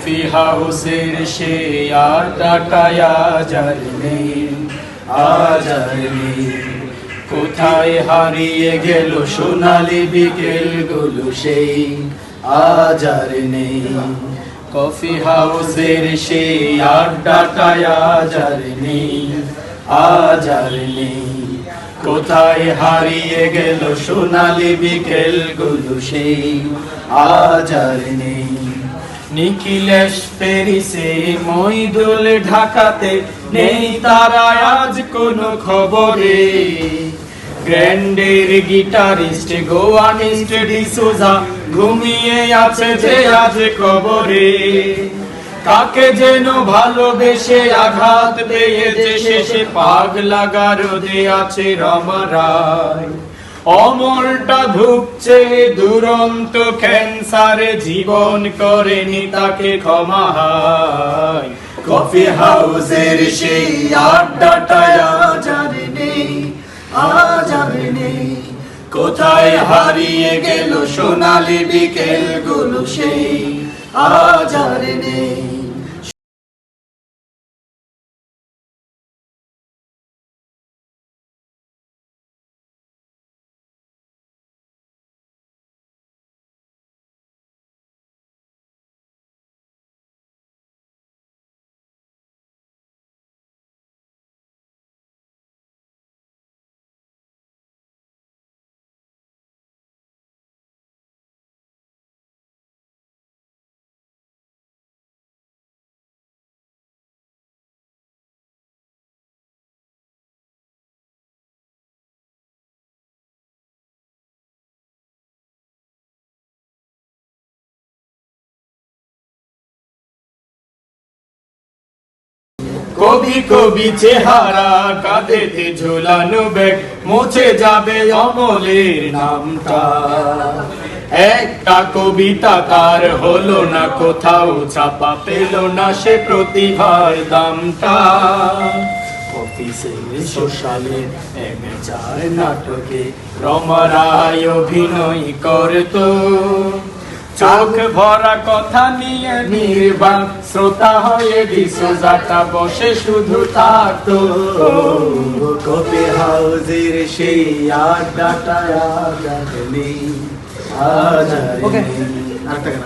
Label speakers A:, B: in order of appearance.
A: Coffee হাউসের সে আর নেই আজ আর নেই। কোথায় হারিয়ে গেল সোনালি বিকেলগুলো সেই আজ আর নেই। কফি হাউসের সে আড্ডাটায় আজ আর নেই আজ আর নেই। কোথায় হারিয়ে গেল সোনালি বিকেলগুলো সেই আজ আর নেই। নিখিলেশ পেরিসে মইদুল ঢাকাতে নেই তারা আজ কোনো খবরে। গ্র্যান্ডের গিটারিস্ট, গোয়ানিস্ট, ডিসোজা, ঘুমিয়ে আছে যে আজ কবরে। কাকে যেন ভালোবেসে আঘাত পেয়েছে শেষে পাগলা গারদে আছে রমারায় অমরটা ধুকছে দুরন্ত, ক্যান্সারে জীবন করেনি তাকে ক্ষমা কফি হাউসের সেই আড্ডাটায় আজ নেই নেই। কোথায় হারিয়ে গেল সোনালি বিকেলগুলো সেই, আজ আর নেই। কবি কবি চেহারা কাঁধেতে ঝোলানো ব্যাগ, মুছে যাবে অমলের নামটা। একটা কবিতা তার হলো না, কোথাও ছাপা পেল না সে প্রতিভার দামটা। নাটকে রমরায় অভিনয় করতো। চোখ ভরা কথা নিয়ে নির্বাণ শ্রোতা হয়ে ডিসোজাটা বসে শুধু তার তো কপি হাউজের সেই আড্ডাটা আজ নেই। আজ নেই।